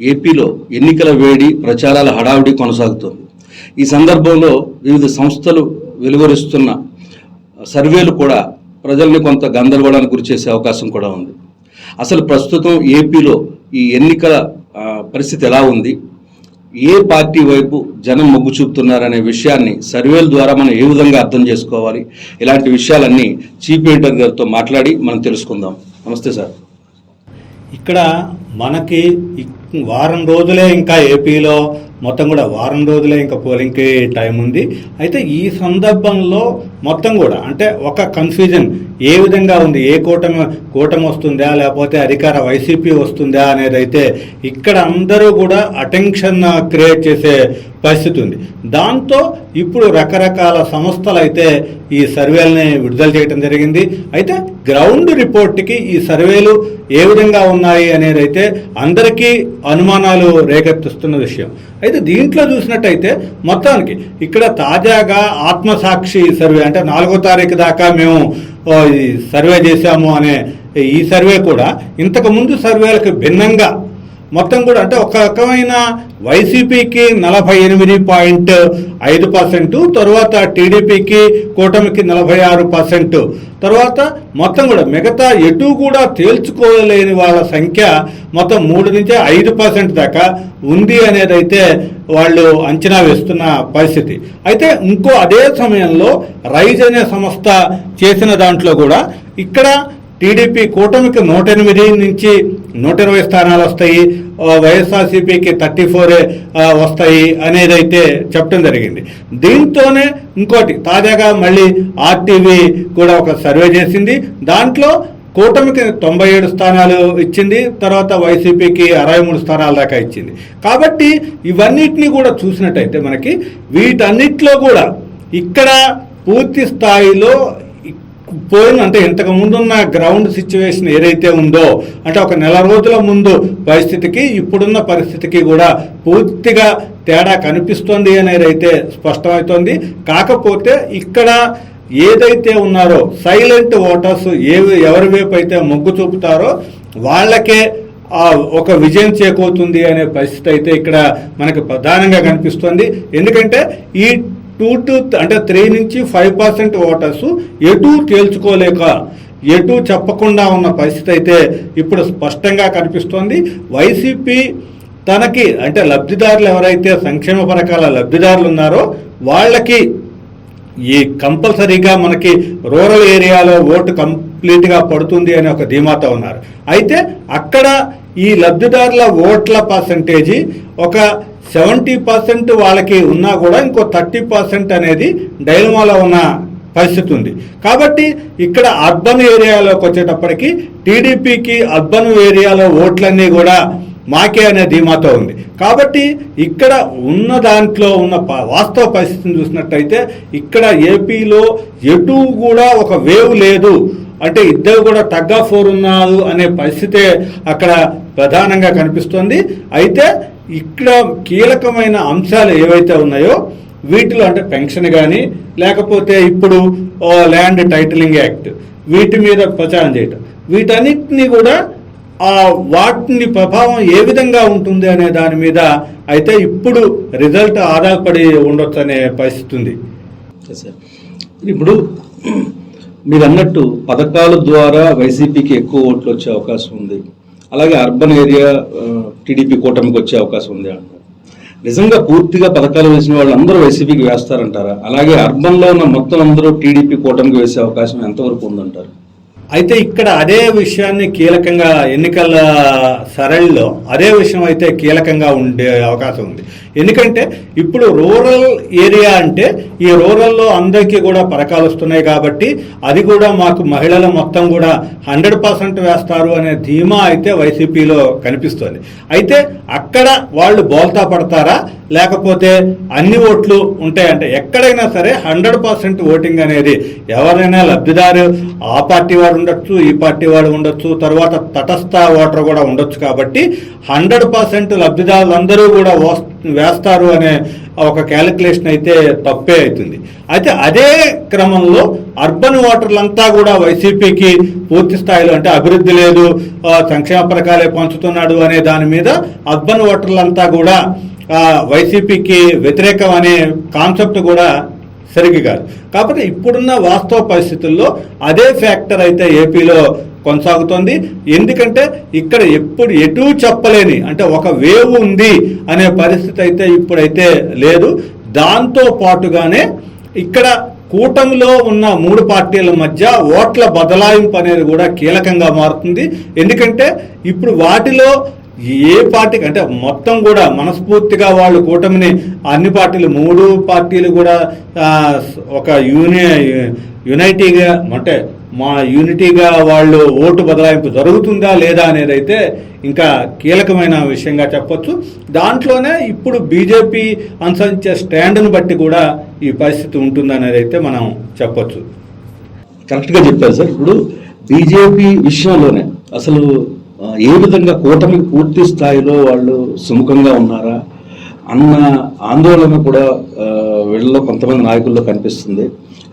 ఏపీలో ఎన్నికల వేడి ప్రచారాల హడావిడి కొనసాగుతోంది. ఈ సందర్భంలో వివిధ సంస్థలు వెలువరిస్తున్న సర్వేలు కూడా ప్రజల్ని కొంత గందరగోళానికి గురి చేసే అవకాశం కూడా ఉంది. అసలు ప్రస్తుతం ఏపీలో ఈ ఎన్నికల పరిస్థితి ఎలా ఉంది? ఏ పార్టీ వైపు జనం మొగ్గు చూపుతున్నారనే విషయాన్ని సర్వేల ద్వారా మనం ఏ విధంగా అర్థం చేసుకోవాలి? ఇలాంటి విషయాలన్నీ చీఫ్ ఎడిటర్ గారితో మాట్లాడి మనం తెలుసుకుందాం. నమస్తే సార్. ఇక్కడ మనకి వారం రోజులే ఇంకా ఏపీలో మొత్తం కూడా వారం రోజులే ఇంకా పోలింగ్కి టైం ఉంది అయితే ఈ సందర్భంలో మొత్తం కూడా అంటే ఒక కన్ఫ్యూజన్ ఏ విధంగా ఉంది? ఏ కూటమి కూటమి వస్తుందా? లేకపోతే అధికార వైసీపీ వస్తుందా అనేది అయితే ఇక్కడ అందరూ కూడా అటెన్షన్ క్రియేట్ చేసే పరిస్థితి ఉంది. దాంతో ఇప్పుడు రకరకాల సంస్థలు అయితే ఈ సర్వేలని విడుదల చేయడం జరిగింది. అయితే గ్రౌండ్ రిపోర్ట్కి ఈ సర్వేలు ఏ విధంగా ఉన్నాయి అనేది అయితే అందరికీ అనుమానాలు రేకెత్తిస్తున్న విషయం. అయితే దీంట్లో చూసినట్టయితే మొత్తానికి ఇక్కడ తాజాగా ఆత్మసాక్షి సర్వే అంటే నాలుగో తారీఖు దాకా మేము సర్వే చేశాము అనే ఈ సర్వే కూడా ఇంతకు ముందు సర్వేలకు భిన్నంగా మొత్తం కూడా అంటే ఒక రకమైన వైసీపీకి నలభై ఎనిమిది పాయింట్ ఐదు పర్సెంట్ తర్వాత టీడీపీకి కూటమికి నలభై ఆరు పర్సెంట్. తర్వాత మొత్తం కూడా మిగతా ఎటు కూడా తేల్చుకోలేని వాళ్ళ సంఖ్య మొత్తం మూడు నుంచి ఐదు పర్సెంట్ దాకా ఉంది అనేది అయితే వాళ్ళు అంచనా వేస్తున్న పరిస్థితి. అయితే ఇంకో అదే సమయంలో రైజ్ అనే సంస్థ చేసిన దాంట్లో కూడా ఇక్కడ టీడీపీ కూటమికి నూట ఎనిమిది నుంచి నూట ఇరవై స్థానాలు వస్తాయి. వైఎస్ఆర్సీపీకి థర్టీ ఫోర్ వస్తాయి అనేది అయితే చెప్పడం జరిగింది. దీంతోనే ఇంకోటి తాజాగా మళ్ళీ ఆర్టీవీ కూడా ఒక సర్వే చేసింది. దాంట్లో కూటమికి తొంభై ఏడు స్థానాలు ఇచ్చింది తర్వాత వైసీపీకి అరవై మూడు స్థానాల దాకా ఇచ్చింది. కాబట్టి ఇవన్నిటిని కూడా చూసినట్టయితే మనకి వీటన్నిటిలో కూడా ఇక్కడ పూర్తి స్థాయిలో పోయిన అంటే ఇంతకు ముందున్న గ్రౌండ్ సిచ్యువేషన్ ఏదైతే ఉందో అంటే ఒక నెల రోజుల ముందు పరిస్థితికి ఇప్పుడున్న పరిస్థితికి కూడా పూర్తిగా తేడా కనిపిస్తుంది అనేది అయితే స్పష్టమవుతోంది. కాకపోతే ఇక్కడ ఏదైతే ఉన్నారో సైలెంట్ ఓటర్స్ ఏ ఎవరి వైపు అయితే మొగ్గు చూపుతారో వాళ్ళకే ఒక విజయం చేకూరుతుంది అనే పరిస్థితి అయితే ఇక్కడ మనకు ప్రధానంగా కనిపిస్తుంది. ఎందుకంటే ఈ టూ టు అంటే త్రీ నుంచి ఫైవ్ పర్సెంట్ ఓటర్స్ ఎటు తేల్చుకోలేక ఎటు చెప్పకుండా ఉన్న పరిస్థితి అయితే ఇప్పుడు స్పష్టంగా కనిపిస్తోంది. వైసీపీ తనకి అంటే లబ్ధిదారులు ఎవరైతే సంక్షేమ పథకాల లబ్ధిదారులు ఉన్నారో వాళ్ళకి ఈ కంపల్సరీగా మనకి రూరల్ ఏరియాలో ఓటు కం కంప్లీట్గా పడుతుంది అనే ఒక ధీమాతో ఉన్నారు. అయితే అక్కడ ఈ లబ్ధిదారుల ఓట్ల పర్సంటేజీ ఒక సెవెంటీ పర్సెంట్ వాళ్ళకి ఉన్నా కూడా ఇంకో థర్టీ పర్సెంట్ అనేది డైలమాలో ఉన్న పరిస్థితి ఉంది. కాబట్టి ఇక్కడ అర్బన్ ఏరియాలోకి వచ్చేటప్పటికి టీడీపీకి అర్బన్ ఏరియాలో ఓట్లన్నీ కూడా మాకే అనే ధీమాతో ఉంది. కాబట్టి ఇక్కడ ఉన్న దాంట్లో ఉన్న వాస్తవ పరిస్థితిని చూసినట్టయితే ఇక్కడ ఏపీలో ఎటు కూడా ఒక వేవ్ లేదు. అంటే ఇద్దరు కూడా తగ్గ ఫోర్ ఉన్నారు అనే పరిస్థితే అక్కడ ప్రధానంగా కనిపిస్తుంది. అయితే ఇక్కడ కీలకమైన అంశాలు ఏవైతే ఉన్నాయో వీటిలో అంటే పెన్షన్ కానీ లేకపోతే ఇప్పుడు ఓ, ల్యాండ్ టైటిలింగ్ యాక్ట్ వీటి మీద ప్రచారం చేయటం. వీటన్నిటిని కూడా ఆ వాటిని ప్రభావం ఏ విధంగా ఉంటుంది అనే దాని మీద అయితే ఇప్పుడు రిజల్ట్ ఆధారపడి ఉండొచ్చు అనే పరిస్థితి ఉంది. ఇప్పుడు మీరు అన్నట్టు పథకాల ద్వారా వైసీపీకి ఎక్కువ ఓట్లు వచ్చే అవకాశం ఉంది. అలాగే అర్బన్ ఏరియా టీడీపీ కూటమికి వచ్చే అవకాశం ఉంది అంటారు. నిజంగా పూర్తిగా పథకాలు వేసిన వాళ్ళు అందరూ వైసీపీకి వేస్తారంటారా? అలాగే అర్బన్లో ఉన్న మొత్తం అందరూ టీడీపీ కూటమికి వేసే అవకాశం ఎంతవరకు ఉందంటారు? అయితే ఇక్కడ అదే విషయాన్ని కీలకంగా ఎన్నికల సరళిలో అదే విషయం అయితే కీలకంగా ఉండే అవకాశం ఉంది. ఎందుకంటే ఇప్పుడు రూరల్ ఏరియా అంటే ఈ రూరల్లో అందరికీ కూడా పథకాలు వస్తున్నాయి కాబట్టి అది కూడా మాకు మహిళలు మొత్తం కూడా హండ్రెడ్ పర్సెంట్ వేస్తారు అనే ధీమా అయితే వైసీపీలో కనిపిస్తుంది. అయితే అక్కడ వాళ్ళు బోల్తా పడతారా? లేకపోతే అన్ని ఓట్లు ఉంటాయంటే ఎక్కడైనా సరే హండ్రెడ్ పర్సెంట్ ఓటింగ్ అనేది ఎవరైనా లబ్ధిదారు ఆ పార్టీ వారు వాడు ఉండొచ్చు ఈ పార్టీ వాడు ఉండొచ్చు తర్వాత తటస్థ ఓటర్ కూడా ఉండొచ్చు కాబట్టి హండ్రెడ్ పర్సెంట్ లబ్ధిదారులందరూ కూడా వేస్తారు అనే ఒక క్యాలిక్యులేషన్ అయితే తప్పే అవుతుంది. అయితే అదే క్రమంలో అర్బన్ ఓటర్లంతా కూడా వైసీపీకి పూర్తి స్థాయిలో అంటే అభివృద్ధి లేదు సంక్షేమ పథకాలే పంచుతున్నాడు అనే దాని మీద అర్బన్ ఓటర్లంతా కూడా వైసీపీకి వ్యతిరేకం అనే కాన్సెప్ట్ కూడా సరిగ్గా కాదు. కాకపోతే ఇప్పుడున్న వాస్తవ పరిస్థితుల్లో అదే ఫ్యాక్టర్ అయితే ఏపీలో కొనసాగుతోంది. ఎందుకంటే ఇక్కడ ఎప్పుడు ఎటూ చెప్పలేని అంటే ఒక వేవ్ ఉంది అనే పరిస్థితి అయితే ఇప్పుడైతే లేదు. దాంతో పాటుగానే ఇక్కడ కూటమిలో ఉన్న మూడు పార్టీల మధ్య ఓట్ల బదలాయింపు అనేది కూడా కీలకంగా మారుతుంది. ఎందుకంటే ఇప్పుడు వాటిలో ఏ పార్టీకి అంటే మొత్తం కూడా మనస్ఫూర్తిగా వాళ్ళు కూటమిని అన్ని పార్టీలు మూడు పార్టీలు కూడా ఒక యూని యునైటీగా అంటే మా యూనిటీగా వాళ్ళు ఓటు బదలాయింపు జరుగుతుందా లేదా అనేది అయితే ఇంకా కీలకమైన విషయంగా చెప్పొచ్చు. దాంట్లోనే ఇప్పుడు బీజేపీ అనుసరించే స్టాండ్ను బట్టి కూడా ఈ పరిస్థితి ఉంటుందనేది అయితే మనం చెప్పొచ్చు. కరెక్ట్గా చెప్పారు సార్. ఇప్పుడు బీజేపీ విషయంలోనే అసలు ఏ విధంగా కూటమి పూర్తి స్థాయిలో వాళ్ళు సుముఖంగా ఉన్నారా అన్న ఆందోళన కూడా వీళ్ళలో కొంతమంది నాయకుల్లో కనిపిస్తుంది.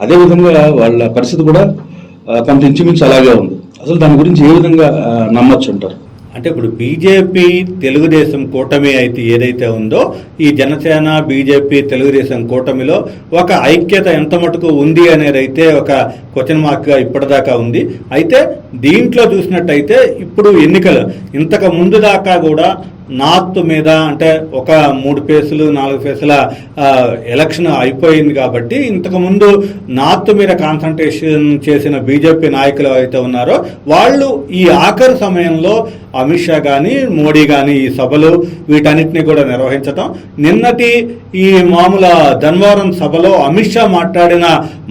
అదేవిధంగా వాళ్ళ పరిస్థితి కూడా కొంత ఇంచుమించు అలాగే ఉంది. అసలు దాని గురించి ఏ విధంగా నమ్మచ్చు ఉంటారు అంటారు? అంటే ఇప్పుడు బీజేపీ తెలుగుదేశం కూటమి అయితే ఏదైతే ఉందో ఈ జనసేన బీజేపీ తెలుగుదేశం కూటమిలో ఒక ఐక్యత ఎంత మటుకు ఉంది అనేది అయితే ఒక క్వశ్చన్ మార్క్గా ఇప్పటిదాకా ఉంది. అయితే దీంట్లో చూసినట్టయితే ఇప్పుడు ఎన్నికలు. ఇంతకు ముందు దాకా కూడా నార్త్ మీద అంటే ఒక మూడు ఫేసులు నాలుగు ఫేసుల ఎలక్షన్ అయిపోయింది కాబట్టి ఇంతకుముందు నార్త్ మీద కాన్సన్ట్రేషన్ చేసిన బీజేపీ నాయకులు అయితే ఉన్నారో వాళ్ళు ఈ ఆఖరి సమయంలో అమిత్ షా కానీ మోడీ కానీ ఈ సభలు వీటన్నిటిని కూడా నిర్వహించటం. నిన్నటి ఈ మామూలు ధన్వరం సభలో అమిత్ షా మాట్లాడిన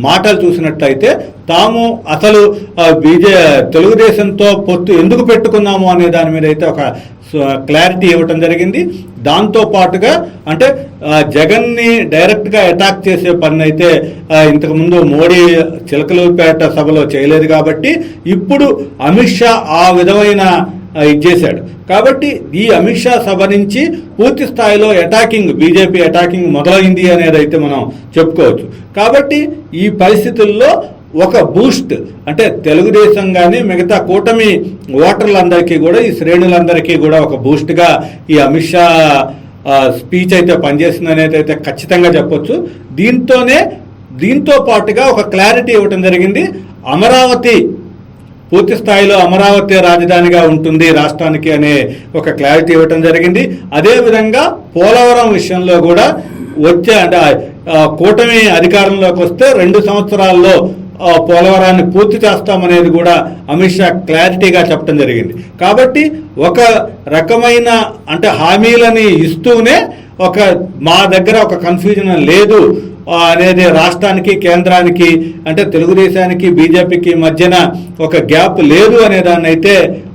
మాటలు చూసినట్లయితే తాము అసలు బీజే తెలుగుదేశంతో పొత్తు ఎందుకు పెట్టుకున్నాము అనే దాని మీద అయితే ఒక క్లారిటీ ఇవ్వటం జరిగింది. దాంతో పాటుగా అంటే జగన్ని డైరెక్ట్గా అటాక్ చేసే పని అయితే ఇంతకుముందు మోడీ చిలకలూరుపేట సభలో చేయలేదు కాబట్టి ఇప్పుడు అమిత్ షా ఆ విధమైన ఇచ్చేశాడు ఇది చేశాడు. కాబట్టి ఈ అమిత్ షా సభ నుంచి పూర్తి స్థాయిలో అటాకింగ్ బీజేపీ అటాకింగ్ మొదలైంది అనేది అయితే మనం చెప్పుకోవచ్చు. కాబట్టి ఈ పరిస్థితుల్లో ఒక బూస్ట్ అంటే తెలుగుదేశం కానీ మిగతా కూటమి ఓటర్లందరికీ కూడా ఈ శ్రేణులందరికీ కూడా ఒక బూస్ట్గా ఈ అమిత్ షా స్పీచ్ అయితే పనిచేస్తుంది అనేది అయితే ఖచ్చితంగా చెప్పొచ్చు. దీంతోనే దీంతో పాటుగా ఒక క్లారిటీ ఇవ్వటం జరిగింది. అమరావతి పూర్తి స్థాయిలో అమరావతి రాజధానిగా ఉంటుంది రాష్ట్రానికి అనే ఒక క్లారిటీ ఇవ్వటం జరిగింది. అదేవిధంగా పోలవరం విషయంలో కూడా వచ్చే అంటే కూటమి అధికారంలోకి వస్తే రెండు సంవత్సరాల్లో పోలవరాన్ని పూర్తి చేస్తామనేది కూడా అమిత్ షా క్లారిటీగా చెప్పడం జరిగింది. కాబట్టి ఒక రకమైన అంటే హామీలని ఇస్తూనే ఒక మా దగ్గర ఒక కన్ఫ్యూజన్ లేదు అనేది రాష్ట్రానికి కేంద్రానికి అంటే తెలుగుదేశానికి బీజేపీకి మధ్యన ఒక గ్యాప్ లేదు అనే దాన్ని అయితే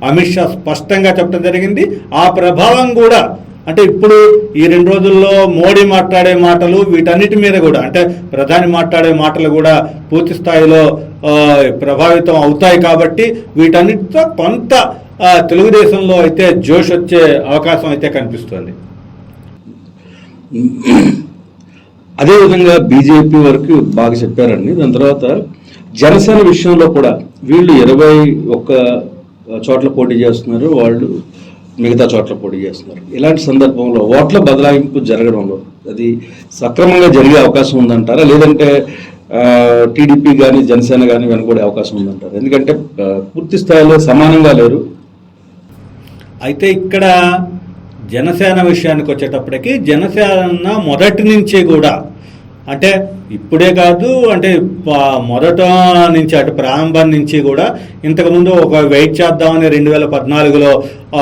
అమిత్ షా స్పష్టంగా చెప్పడం జరిగింది. ఆ ప్రభావం కూడా అంటే ఇప్పుడు ఈ రెండు రోజుల్లో మోడీ మాట్లాడే మాటలు వీటన్నిటి మీద కూడా అంటే ప్రధాని మాట్లాడే మాటలు కూడా పూర్తి స్థాయిలో ప్రభావితం అవుతాయి కాబట్టి వీటన్నిటితో కొంత తెలుగుదేశంలో అయితే జోష్ వచ్చే అవకాశం అయితే కనిపిస్తుంది. అదేవిధంగా బీజేపీ వరకు బాగా చెప్పారండి. దాని తర్వాత జనసేన విషయంలో కూడా వీళ్ళు ఇరవై ఒక్క చోట్ల పోటీ చేస్తున్నారు. వాళ్ళు మిగతా చోట్ల పోటీ చేస్తున్నారు. ఇలాంటి సందర్భంలో ఓట్ల బదలాయింపు జరగడంలో అది సక్రమంగా జరిగే అవకాశం ఉందంటారా? లేదంటే టీడీపీ కానీ జనసేన కానీ వెనుకబడే అవకాశం ఉందంటారా? ఎందుకంటే పూర్తి స్థాయిలో సమానంగా లేరు. అయితే ఇక్కడ జనసేన విషయానికి వచ్చేటప్పటికి జనసేన మొదటి నుంచే కూడా అంటే ఇప్పుడే కాదు అంటే మొదట నుంచి అటు ప్రారంభం నుంచి కూడా ఇంతకుముందు ఒక వెయిట్ చేద్దామని రెండు వేల పద్నాలుగులో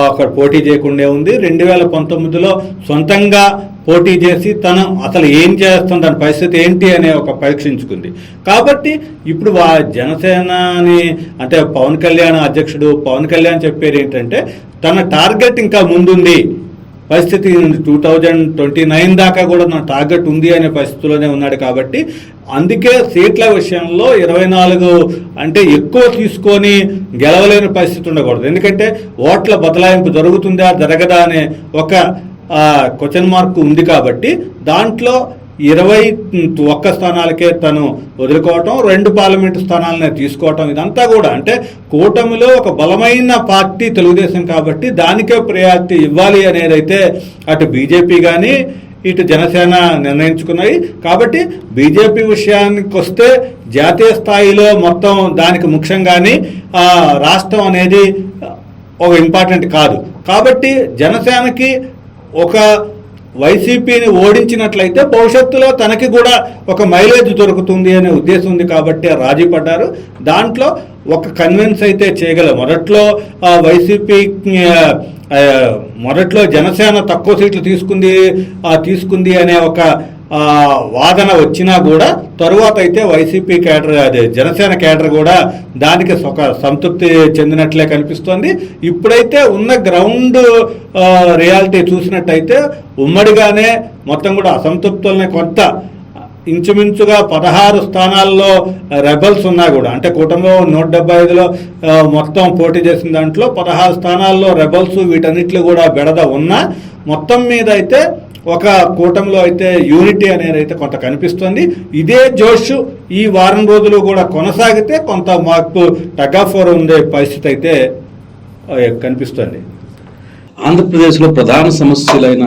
అక్కడ పోటీ చేయకుండా ఉంది. రెండు వేల పంతొమ్మిదిలో సొంతంగా పోటీ చేసి తను అసలు ఏం చేస్తుంది దాని పరిస్థితి ఏంటి అనే ఒక పరీక్షించుకుంది. కాబట్టి ఇప్పుడు వా జనసేనని అంటే పవన్ కళ్యాణ్ అధ్యక్షుడు పవన్ కళ్యాణ్ చెప్పేది ఏంటంటే తన టార్గెట్ ఇంకా ముందుంది. పరిస్థితి టూ థౌజండ్ ట్వంటీ నైన్ దాకా కూడా నా టార్గెట్ ఉంది అనే పరిస్థితిలోనే ఉన్నాడు కాబట్టి అందుకే సీట్ల విషయంలో ఇరవై నాలుగు అంటే ఎక్కువ తీసుకొని గెలవలేని పరిస్థితి ఉండకూడదు. ఎందుకంటే ఓట్ల బదలాయింపు జరుగుతుందా జరగదా అనే ఒక క్వశ్చన్ మార్క్ ఉంది కాబట్టి దాంట్లో ఇరవై ఒక్క స్థానాలకే తను వదులుకోవటం రెండు పార్లమెంటు స్థానాలనే తీసుకోవటం ఇదంతా కూడా. అంటే కూటమిలో ఒక బలమైన పార్టీ తెలుగుదేశం కాబట్టి దానికే ప్రయారిటీ ఇవ్వాలి అనేది అయితే అటు బీజేపీ కానీ ఇటు జనసేన నిర్ణయించుకున్నాయి. కాబట్టి బీజేపీ విషయానికి వస్తే జాతీయ స్థాయిలో మొత్తం దానికి ముఖ్యంగానే రాష్ట్రం అనేది ఒక ఇంపార్టెంట్ కాదు. కాబట్టి జనసేనకి ఒక వైసీపీని ఓడించినట్లయితే భవిష్యత్తులో తనకి కూడా ఒక మైలేజ్ దొరుకుతుంది అనే ఉద్దేశం ఉంది కాబట్టి రాజీ పడ్డారు. దాంట్లో ఒక కన్విన్స్ అయితే చేయగల మొదట్లో వైసీపీ మొదట్లో జనసేన తక్కువ సీట్లు తీసుకుంది తీసుకుంది అనే ఒక వాదన వచ్చినా కూడా తరువాత అయితే వైసీపీ కేడర్ అదే జనసేన కేడర్ కూడా దానికి ఒక సంతృప్తి చెందినట్లే కనిపిస్తోంది. ఇప్పుడైతే ఉన్న గ్రౌండ్ రియాలిటీ చూసినట్టయితే ఉమ్మడిగానే మొత్తం కూడా అసంతృప్తుల్ని కొంత ఇంచుమించుగా పదహారు స్థానాల్లో రెబల్స్ ఉన్నా కూడా అంటే కుటుంబం నూట డెబ్బై ఐదులో మొత్తం పోటీ చేసిన దాంట్లో పదహారు స్థానాల్లో రెబల్స్ వీటన్నిటిలో కూడా బెడద ఉన్నా మొత్తం మీద అయితే ఒక కూటమిలో అయితే యూనిటీ అనేది అయితే కొంత కనిపిస్తుంది. ఇదే జోష్ ఈ వారం రోజులు కూడా కొనసాగితే కొంత మాకు టగాఫోర్ ఉండే పరిస్థితి అయితే కనిపిస్తుంది. ఆంధ్రప్రదేశ్లో ప్రధాన సమస్యలైన